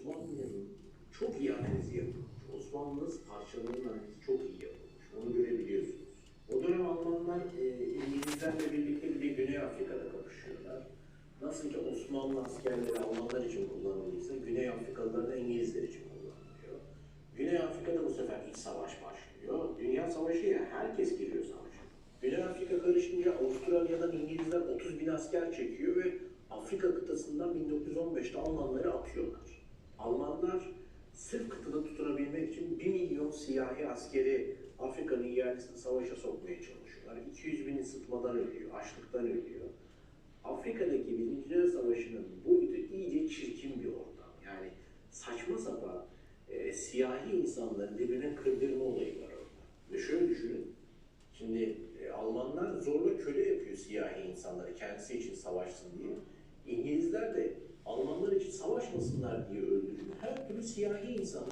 Osmanlı'nın çok iyi analizi yapılmış. Osmanlı parçalarının analizi çok iyi yapılmış. Onu görebiliyorsunuz. O dönem Almanlar e, İngilizlerle birlikte bir de Güney Afrika'da kapışıyorlar. Nasıl ki Osmanlı askerleri Almanlar için kullanıldıysa Güney Afrikalılar da İngilizler için kullanılıyor. Güney Afrika'da bu sefer iç savaş başlıyor. Dünya savaşı ya herkes giriyor savaşa. Güney Afrika karışınca Avustralya'dan İngilizler 30 bin asker çekiyor ve Afrika kıtasından 1915'te Almanları askeri Afrika'nın yerlisini savaşa sokmaya çalışıyorlar. 200 bini sıtmadan ölüyor, açlıktan ölüyor. Afrika'daki Birinci Dünya Savaşı'nın boyutu iyice çirkin bir ortam. Yani saçma sapan e, siyahi insanların birbirine kırdırma olayı var orada. Ve şöyle düşünün, şimdi e, Almanlar zorla köle yapıyor siyahi insanları kendisi için savaşsın diye. İngilizler de Almanlar için savaşmasınlar diye öldürüyor. Her türlü siyahi insanı